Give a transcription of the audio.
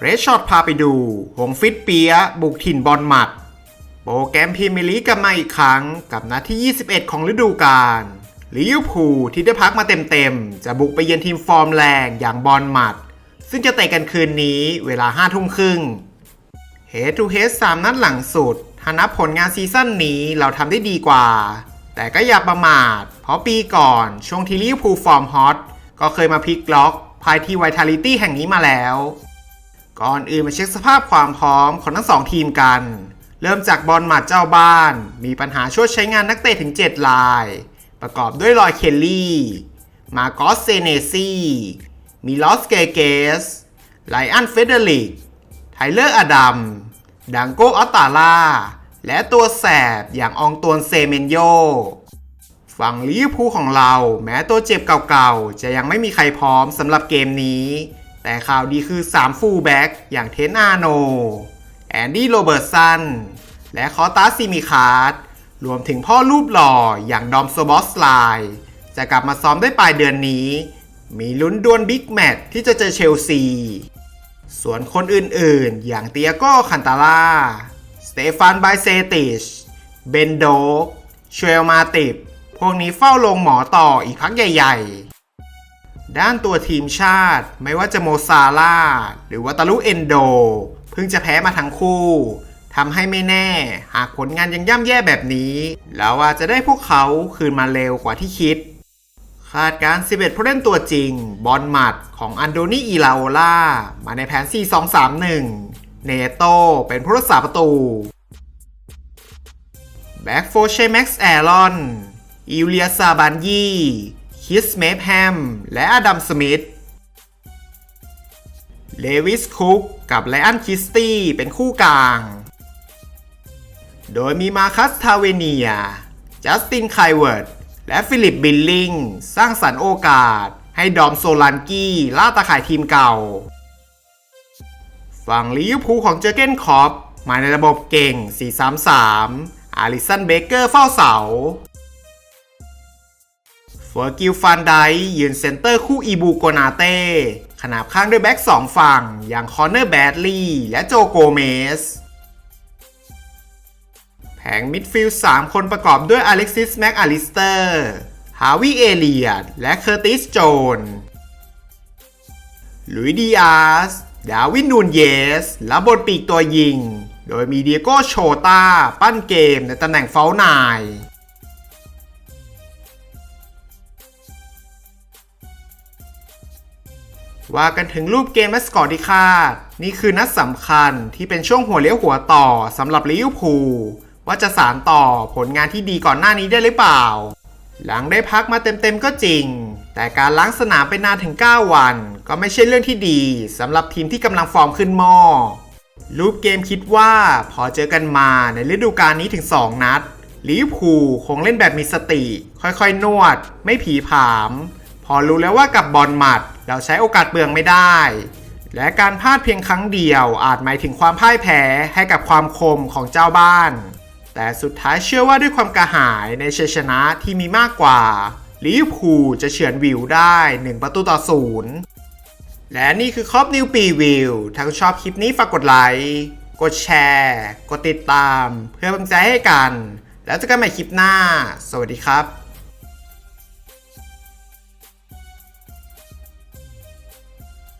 เรดช็อตพาไปดู หงฟิตเปียบุกถิ่นบอลหมัด โปรแกรมพรีเมียร์ลีกกลับมาอีกครั้งกับนัดที่ 21 ของฤดูกาลลิเวอร์พูลที่ได้พักมาเต็มๆ จะบุกไปเยือนทีมฟอร์มแรงอย่างบอลหมัด ซึ่งจะเตะกันคืนนี้เวลา5ทุ่มครึ่งเฮทูเฮดสามนัดหลังสุดถ้านับผลงานซีซั่นนี้เราทำได้ดีกว่า แต่ก็อย่าประมาท เพราะปีก่อนช่วงที่ลิเวอร์พูลฟอร์มฮอตก็เคยมาพลิกล็อกภายที่ไวทาลิตี้แห่งนี้มาแล้ว ก่อนอื่นมาเช็คสภาพความพร้อมของทั้งสองทีมกัน เริ่มจากบอลหมัดเจ้าบ้าน มีปัญหาช่วยใช้งานนักเตะถึง 7 ลาย ประกอบด้วยลอยเคลลี่ มาโกสเซเนซีมิลอสเกเกส ไลอันเฟเดริก ไทเลอร์อดัม ดังโกออตตาล่า และตัวแสบอย่างอองตวนเซเมนโย ฝั่งลิเวอร์พูลของเราแม้ตัวเจ็บเก่าๆ จะยังไม่มีใครพร้อมสำหรับเกมนี้ แต่ข่าวดีคือ 3 ฟูลแบ็กอย่างเทนอาโน แอนดี้โรเบิร์ตสัน และคอตาซิมิคาร์ดรวมถึงพ่อรูปหล่ออย่างดอมโซบอสไลจะกลับมาซ้อมได้ปลายเดือนนี้ มีลุ้นดวลบิ๊กแมตช์ที่จะเจอเชลซี ส่วนคนอื่นๆ อย่างเตียโก้คันตาล่า สเตฟานไบเซติช เบนโดกเชลมาติบ พวกนี้เฝ้าลงหมอต่ออีกพักใหญ่ ๆ ด้านตัวทีมชาติ ไม่ว่าจะโมซาลาหรือว่าตาลุเอนโด เพิ่งจะแพ้มาทั้งคู่ทำให้ไม่แน่ หากผลงานยังย่ำแย่แบบนี้เราอาจจะได้พวกเขาคืนมาเร็วกว่าที่คิด คาดการณ์11 ผู้เล่นตัวจริง บอลหมัดของอันโดนีอีลาโอล่า มาในแผน 4-2-3-1 เนโตเป็นผู้รักษาประตู แบ็กโฟเชแม็กซ์แอรอน อิเลียซาบันยี คิสเมฟแฮมและอดัมสมิธเลวิสคุกกับไลอันคิสตี้เป็นคู่กลาง โดยมีมาคัสทาเวเนีย จัสตินไคเวิร์ด และฟิลิปบิลลิง สร้างสรรค์โอกาส ให้ดอมโซลันกี้ล่าตาข่ายทีมเก่า ฝั่งลิเวอร์พูลของเจอเกนคอปมาในระบบเก่ง 4-3-3 อาริสันเบเกอร์เฝ้าเสา ฟอร์กิลฟันไดยืนเซนเตอร์คู่อีบูโกนาเต้ขนาบข้างด้วยแบ็กสองฝั่ง อย่างคอนเนอร์แบดลีย์และโจโกเมส แผงมิดฟิลด์3คนประกอบด้วยอเล็กซิสแม็กอลิสเตอร์ฮาวิเอเลียดและเคอร์ติสโจนลุยดีอาส ดาวินนูนเยสและบนปีกตัวยิง โดยมีเดียโกโชตา ปั้นเกมในตำแหน่งเฟลนาย ว่ากันถึงรูปเกมและสกอร์ที่คาด นี่คือนัดสำคัญที่เป็นช่วงหัวเลี้ยวหัวต่อสำหรับลิเวอร์พูลว่าจะสารต่อผลงานที่ดีก่อนหน้านี้ได้หรือเปล่า หลังได้พักมาเต็มๆก็จริง แต่การล้างสนามไปนานถึง 9 วัน ก็ไม่ใช่เรื่องที่ดีสำหรับทีมที่กำลังฟอร์มขึ้นหม้อรูปเกมคิดว่าพอเจอกันมาในฤดูกาลนี้ถึง 2 นัดลิเวอร์พูลคงเล่นแบบมีสติ ค่อยๆ นวด ไม่ผีผาม พอรู้แล้วว่ากับบอลหมัด เราใช้โอกาสเปลืองไม่ได้ และการพลาดเพียงครั้งเดียวอาจหมายถึงความพ่ายแพ้ให้กับความคมของเจ้าบ้าน แต่สุดท้ายเชื่อว่าด้วยความกระหายในชัยชนะที่มีมากกว่าลิเวอร์พูลจะเฉือนวิวได้ 1 ประตูต่อศูนย์และนี่คือครอบนิวปีวิวถ้าคุณชอบคลิปนี้ฝากกดไลค์กดแชร์ กดติดตาม เพื่อเป็นใจให้กัน แล้วเจอกันใหม่คลิปหน้า สวัสดีครับ